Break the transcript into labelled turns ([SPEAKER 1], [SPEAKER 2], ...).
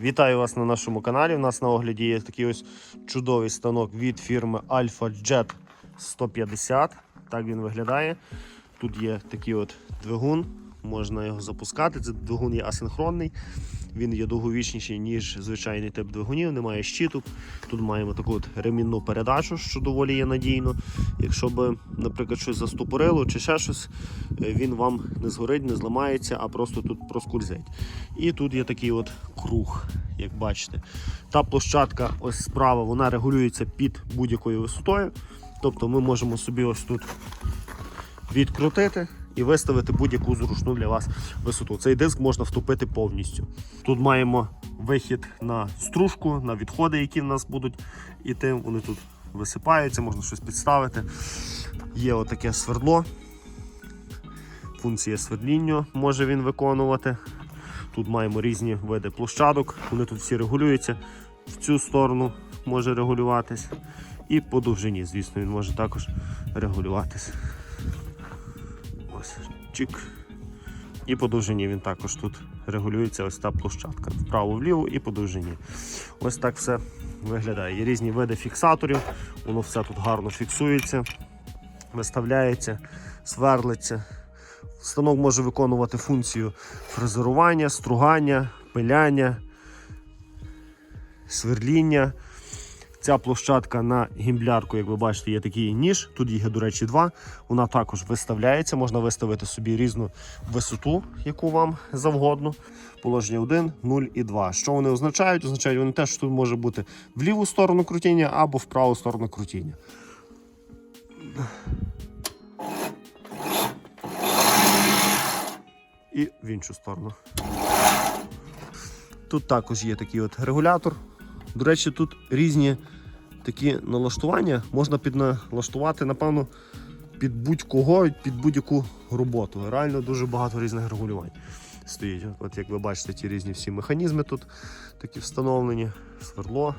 [SPEAKER 1] Вітаю вас на нашому каналі. У нас на огляді є такий ось чудовий станок від фірми Alpha Jet 150. Так він виглядає. Тут є такий от двигун, можна його запускати. Це двигун є асинхронний. Він є довговічніший, ніж звичайний тип двигунів, немає щиток. Тут маємо таку от ремінну передачу, що доволі є надійно. Якщо би, наприклад, щось застопорило чи ще щось, е, він вам не згорить, не зламається, а просто тут проскользить. І тут є такий от круг, як бачите. Та площадка ось справа вона регулюється під будь-якою висотою. Тобто ми можемо собі ось тут відкрутити і виставити будь-яку зручну для вас висоту. Цей диск можна втопити повністю. Тут маємо вихід на стружку, на відходи, які в нас будуть іти. Вони тут висипаються, можна щось підставити. Є отаке свердло. Функція свердління може він виконувати. Тут маємо різні види площадок, вони тут всі регулюються. В цю сторону може регулюватись. І по довжині, звісно, він може також регулюватись. Ось, чик. І по він також тут регулюється ось та площадка. Вправо-вліво і по. Ось так все виглядає. Є різні види фіксаторів, воно все тут гарно фіксується, виставляється, сверлиться. Станок може виконувати функцію фрезерування, стругання, пиляння, сверління. Ця площадка на гімблярку, як ви бачите, є такий ніж. Тут їх, до речі, два. Вона також виставляється. Можна виставити собі різну висоту, яку вам завгодно. Положення 1, 0 і 2. Що вони означають? Означають вони те, що тут може бути в ліву сторону крутіння або в праву сторону крутіння. І в іншу сторону. Тут також є такий от регулятор. До речі, тут різні такі налаштування можна підналаштувати, напевно, під будь-кого, під будь-яку роботу. Реально дуже багато різних регулювань стоїть. От як ви бачите, ті різні всі механізми тут такі встановлені, свердло,